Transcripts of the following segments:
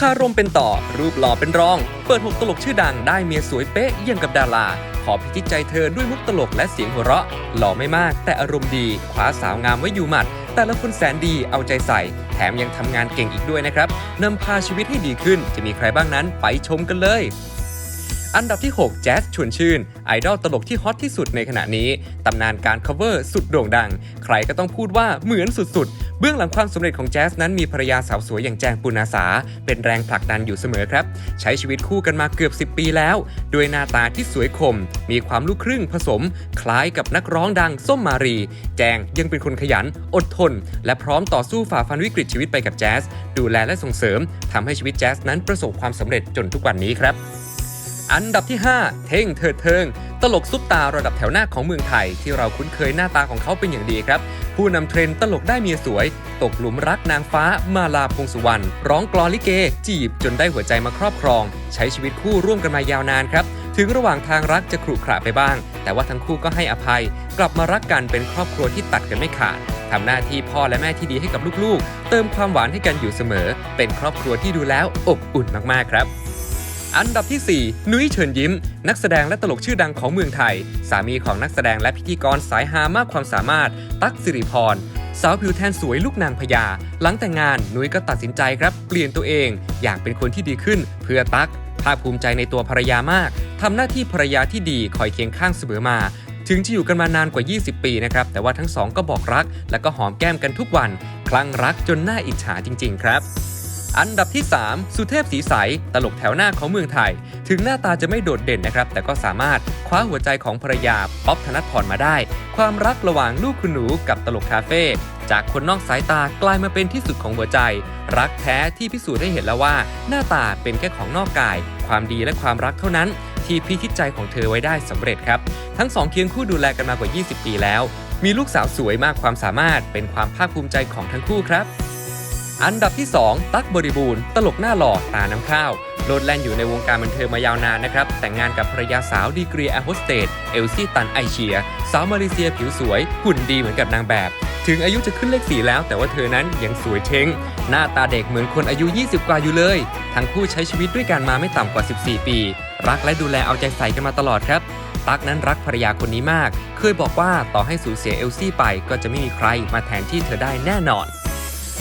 คารมเป็นต่อ รูปหล่อเป็นรอง เปิดหกตลกชื่อดังได้เมียสวยเป๊ะเยี่ยงกับดารา ขอพิจิตใจเธอด้วยมุกตลกและเสียงหัวเราะ หล่อไม่มาก แต่อารมณ์ดีคว้าสาวงามไว้อยู่หมัด แต่ละคนแสนดีเอาใจใส่ แถมยังทำงานเก่งอีกด้วยนะครับนำพาชีวิตให้ดีขึ้นจะมีใครบ้างนั้นไปชมกันเลย อันดับที่ 6 แจ๊สชวนชื่น ไอดอลตลกที่ฮอตที่สุดในขณะนี้ ตำนานการ cover สุดโด่งดัง ใครก็ต้องพูดว่าเหมือนสุดๆ เบื้องหลังความสำเร็จของแจ๊สนั้นมีภรรยาสาวสวยอย่างแจงปุณาสา เป็นแรงผลักดันอยู่เสมอครับ ใช้ชีวิตคู่กันมาเกือบ 10 ปีแล้ว ด้วยหน้าตาที่สวยคม มีความลูกครึ่งผสม คล้ายกับนักร้องดังส้มมารี แจงยังเป็นคนขยัน อดทน และพร้อมต่อสู้ฝ่าฟันวิกฤตชีวิตไปกับแจ๊สดูแลและส่งเสริมทำให้ชีวิตแจ๊สนั้นประสบความสำเร็จจนทุกวันนี้ครับ อันดับที่ 5 เท่งเถิดเทิง ตลกซุปตาระดับแถวหน้าของเมืองไทย ที่เราคุ้นเคยหน้าตาของเขาเป็นอย่างดีครับ ผู้นำเทรนตลกได้เมียสวย ตกหลุมรักนางฟ้า มาลาพงสุวรรณร้องกลอนลิเก จีบจนได้หัวใจมาครอบครอง ใช้ชีวิตคู่ร่วมกันมายาวนานครับ ถึงระหว่างทางรักจะขรุขระไปบ้าง แต่ว่าทั้งคู่ก็ให้อภัย กลับมารักกันเป็นครอบครัวที่ตัดกันไม่ขาดทำหน้าที่พ่อและแม่ที่ดีให้กับลูกๆ เติมความหวานให้กันอยู่เสมอ เป็นครอบครัวที่ดูแล้วอบอุ่นมากๆครับ อันดับที่ 4 นุ้ยเชิญยิ้ม นักแสดงและตลกชื่อดังของเมืองไทย สามีของนักแสดงและพิธีกรสายฮามากความสามารถ ตั๊กสิริพรสาวผิวแทนสวยลูกนางพญาหลังแต่งงานนุ้ยก็ตัดสินใจครับ เปลี่ยนตัวเอง อยากเป็นคนที่ดีขึ้น เพื่อตั๊กภาคภูมิใจในตัวภรรยามากทำหน้าที่ภรรยาที่ดีคอยเคียงข้างเสมอมาถึงจะอยู่กันมานานกว่า 20 ปีนะครับ แต่ว่าทั้งสองก็บอกรัก และก็หอมแก้มกันทุกวัน คลั่งรักจนหน่าอิจฉาจริง ๆ ครับ อันดับที่ 3 สุเทพสีใส ตลกแถวหน้าของเมืองไทย ถึงหน้าตาจะไม่โดดเด่นนะครับ แต่ก็สามารถคว้าหัวใจของภรรยาป๊อบธนพรมาได้ ความรักระหว่างลูกคุณหนูกับตลกคาเฟ่จากคนนอกสายตากลายมาเป็นที่สุดของหัวใจ รักแท้ที่พิสูจน์ให้เห็นแล้วว่า หน้าตาเป็นแค่ของนอกกาย ความดีและความรักเท่านั้น ที่พิชิตใจของเธอไว้ได้สำเร็จครับ ทั้งสองเคียงคู่ดูแลกันมากว่า 20 ปีแล้ว มีลูกสาวสวยมากความสามารถเป็นความภาคภูมิใจของทั้งคู่ครับ อันดับที่ 2 ตั๊กบริบูรณ์ ตลกหน้าหล่อตาน้ำข้าวโลดแล่นอยู่ในวงการบันเทิงมายาวนานนะครับ แต่งงานกับภรรยาสาวดีกรีแอร์โฮสเตสเอลซี่ตันไอเชีย สาวมาเลเซียผิวสวย หุ่นดีเหมือนกับนางแบบ ถึงอายุจะขึ้นเลขสี่แล้ว แต่ว่าเธอนั้นยังสวยเช้ง หน้าตาเด็กเหมือนคนอายุ 20 กว่าอยู่เลย ทั้งคู่ใช้ชีวิตด้วยกันมาไม่ต่ำกว่า 14 ปี รักและดูแลเอาใจใส่กันมาตลอดครับตั๊กนั้นรักภรรยาคนนี้มาก เคยบอกว่าต่อให้สูญเสียเอลซี่ไปก็จะไม่มีใครมาแทนที่เธอได้แน่นอน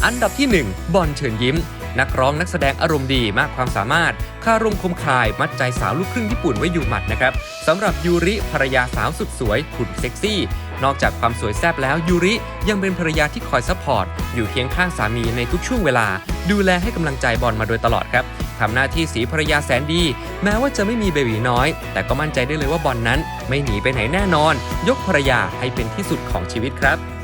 อันดับที่ 1 บอลเชิญยิ้ม นักร้องนักแสดงอารมณ์ดีมากความสามารถ คารมคมคาย มัดใจสาวลูกครึ่งญี่ปุ่นไว้อยู่หมัดนะครับสำหรับยูริภรรยาสาวสุดสวยหุ่นเซ็กซี่ นอกจากความสวยแซ่บแล้วยูริยังเป็นภรรยาที่คอยซัพพอร์ต อยู่เคียงข้างสามีในทุกช่วงเวลา ดูแลให้กำลังใจบอลมาโดยตลอดครับทำหน้าที่สีภรรยาแสนดี แม้ว่าจะไม่มีเบบีน้อย แต่ก็มั่นใจได้เลยว่าบอลนั้น ไม่หนีไปไหนแน่นอน ยกภรรยาให้เป็นที่สุดของชีวิตครับ